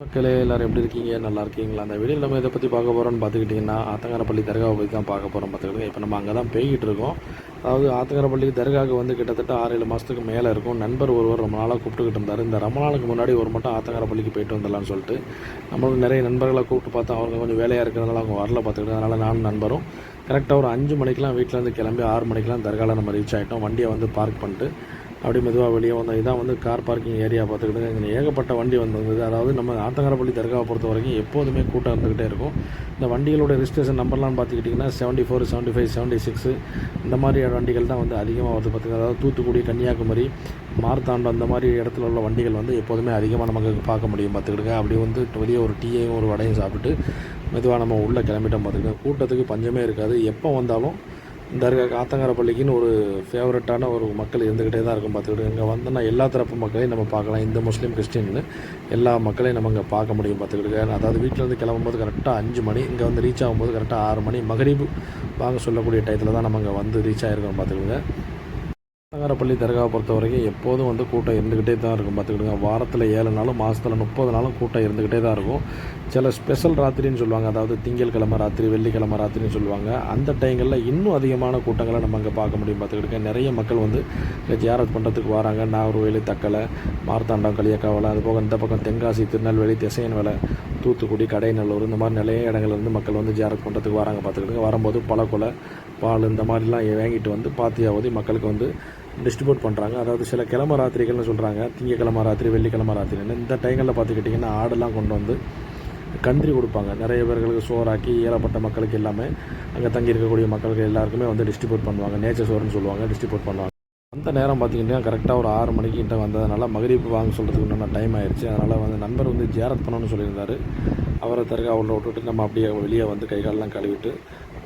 மக்களே எல்லோரும் எப்படி இருக்கீங்க? நல்லா இருக்கீங்களா? அந்த வீடியோ நம்ம இதை பற்றி பார்க்க போகிறோம்னு பார்த்துக்கிட்டிங்கன்னா ஆத்தங்கரப்பள்ளி தர்காவை பற்றி தான் பார்க்க போகிறோம் பார்த்துக்கிட்டு இப்போ நம்ம அங்கே தான் போய்கிட்டு இருக்கோம். அதாவது ஆத்தங்கரப்பள்ளி தர்காவுக்கு வந்து கிட்டத்தட்ட ஆறு ஏழு மாதத்துக்கு மேலே இருக்கும். நண்பர் ஒருவர் ரொம்ப நாளாக கூப்பிட்டுக்கிட்டு இருந்தார். இந்த ரொம்ப நாளுக்கு முன்னாடி ஒரு மட்டும் ஆத்தங்கரப்பள்ளிக்கு போயிட்டு வந்துடலாம்னு சொல்லிட்டு நம்மளுக்கு நிறைய நண்பர்களை கூப்பிட்டு பார்த்தா அவங்க கொஞ்சம் வேலையாக இருக்கிறதுனால அவங்க வரல பார்த்துக்கிட்டு அதனால் நானும் நண்பரும். கரெக்டாக ஒரு அஞ்சு மணிக்கெலாம் வீட்டிலேருந்து கிளம்பி ஆறு மணிக்கெலாம் தர்காவில் நம்ம ரீச் ஆகிட்டோம் வண்டியை வந்து பார்க் பண்ணிட்டு அப்படி மெதுவாக வெளியே வந்தோம் இதான் வந்து கார் பார்க்கிங் ஏரியா பார்த்துக்கிட்டு இங்கே ஏகப்பட்ட வண்டி வந்திருந்தது அதாவது நம்ம ஆத்தங்கரப்பள்ளி தர்காவை பொறுத்த வரைக்கும் எப்போதுமே கூட்டம் இருந்துக்கிட்டே இருக்கும். இந்த வண்டிகளோட ரிஜிஸ்ட்ரேஷன் நம்பர்லாம் பார்த்துக்கிட்டிங்கன்னா seventy four seventy five seventy six இந்த மாதிரி வண்டிகள் தான் வந்து அதிகமாக வருது பார்த்துங்க அதாவது தூத்துக்குடி கன்னியாகுமரி மார்த்தாண்டம் அந்த மாதிரி இடத்துல உள்ள வண்டிகள் வந்து எப்போதுமே அதிகமாக நமக்கு பார்க்க முடியும் பார்த்துக்கிடுங்க. அப்படி வந்து வெளியே ஒரு டீயையும் ஒரு வடையும் சாப்பிட்டு மெதுவாக நம்ம உள்ளே கிளம்பிட்டோம் பார்த்துக்கிட்டு கூட்டத்துக்கு பஞ்சமே இருக்காது. எப்போ வந்தாலும் தர்கா ஆத்தங்கரப்பள்ளிக்குன்னு ஒரு ஃபேவரட்டான ஒரு மக்கள் இருந்துக்கிட்டே தான் இருக்கும். பார்த்துக்கிட்டு இங்கே வந்தோன்னா எல்லா தரப்பு மக்களையும் நம்ம பார்க்கலாம். இந்த முஸ்லீம் கிறிஸ்டின்னு எல்லா மக்களையும் நம்ம இங்கே பார்க்க முடியும். பார்த்துக்கிட்டு அதாவது வீட்டிலேருந்து கிளம்பும்போது கரெக்டாக அஞ்சு மணி இங்கே வந்து ரீச் ஆகும்போது கரெக்டாக ஆறு மணி மகரிபு வாங்க சொல்லக்கூடிய டயத்தில் தான் நம்ம இங்கே வந்து ரீச் ஆகிருக்கோம் பார்த்துக்கிடுங்க ஆத்தங்கரப்பள்ளி தர்காவை பொறுத்த வரைக்கும் எப்போதும் வந்து கூட்டம் இருந்துக்கிட்டே தான் இருக்கும். பார்த்துக்கிடுங்க வாரத்தில் ஏழு நாளும் மாதத்தில் முப்பது நாளும் கூட்டம் இருந்துக்கிட்டே தான் இருக்கும். சில ஸ்பெஷல் ராத்திரின்னு சொல்லுவாங்க. அதாவது திங்கட்கிழமை ராத்திரி வெள்ளிக்கிழமை ராத்திரின்னு சொல்லுவாங்க. அந்த டைங்களில் இன்னும் அதிகமான கூட்டங்களை நம்ம அங்கே பார்க்க முடியும். பார்த்துக்கிட்டு நிறைய மக்கள் வந்து இங்கே ஜியாரத் பண்ணுறதுக்கு வராங்க. நாகர்வேலி தக்கலை மார்த்தாண்டம் களியக்காவலை அது போக இந்த பக்கம் தென்காசி திருநெல்வேலி திசையன் வேலை தூத்துக்குடி கடைநல்லூர் இந்த மாதிரி நிறைய இடங்கள்லேருந்து மக்கள் வந்து ஜியாரத் பண்ணுறதுக்கு வராங்க பார்த்துக்கிட்டு வரும்போது பழக்கொலை பால் இந்த மாதிரிலாம் வாங்கிட்டு வந்து பாத்தியாவதி மக்களுக்கு வந்து டிஸ்ட்ரிபியூட் பண்ணுறாங்க அதாவது சில கிழமை ராத்திரிகள்னு சொல்கிறாங்க திங்கக்கிழமை ராத்திரி வெள்ளிக்கிழமை ராத்திரின்னு. இந்த டைங்களில் பார்த்துக்கிட்டிங்கன்னா ஆடெல்லாம் கொண்டு வந்து கன்றி கொடுப்பாங்க. நிறைய பேர்களுக்கு சோறாக்கி ஏழப்பட்ட மக்களுக்கு எல்லாமே அங்கே தங்கி இருக்கக்கூடிய மக்களுக்கு எல்லாருக்குமே வந்து டிஸ்ட்ரிபியூட் பண்ணுவாங்க. நேச்சர் சோறுன்னு சொல்லுவாங்க டிஸ்ட்ரிபியூட் பண்ணுவாங்க. அந்த நேரம் பார்த்தீங்கன்னா கரெக்டாக ஒரு ஆறு மணிக்கு கிட்ட வந்ததுனால மகரீப் வாங்க சொல்கிறதுக்கு உண்டான டைம் ஆயிடுச்சு. அதனால் வந்து நண்பர் வந்து ஜேரத் பண்ணணும்னு சொல்லியிருந்தார். அவரை தருக அவளை விட்டுட்டு நம்ம அப்படியே வெளியே வந்து கை காலெல்லாம் கழுவிட்டு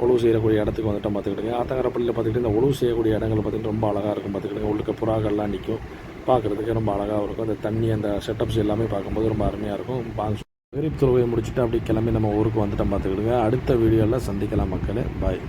ஒழுவு செய்யக்கூடிய இடத்துக்கு வந்துட்டோம் பார்த்துக்கிட்டுங்க ஆத்தங்கரப்பள்ளியில் பார்த்துக்கிட்டு இந்த ஒழுவு செய்யக்கூடிய இடங்கள் பார்த்துக்கிட்டு ரொம்ப அழகாக இருக்கும் பார்த்துக்கிட்டுங்க உள்ளுக்க புறாக்கள்லாம் நிற்கும் பார்க்குறதுக்கு ரொம்ப அழகாக இருக்கும். அந்த தண்ணி அந்த செட்டப்ஸ் எல்லாமே பார்க்கும்போது ரொம்ப அருமையாக இருக்கும். பாங்க மகரீப் தொழுகையை முடிச்சுட்டு அப்படியே கிளம்பி நம்ம ஊருக்கு வந்துட்டோம் பார்த்துக்கிட்டுங்க அடுத்த வீடியோவில் சந்திக்கலாம் மக்களே. பாய்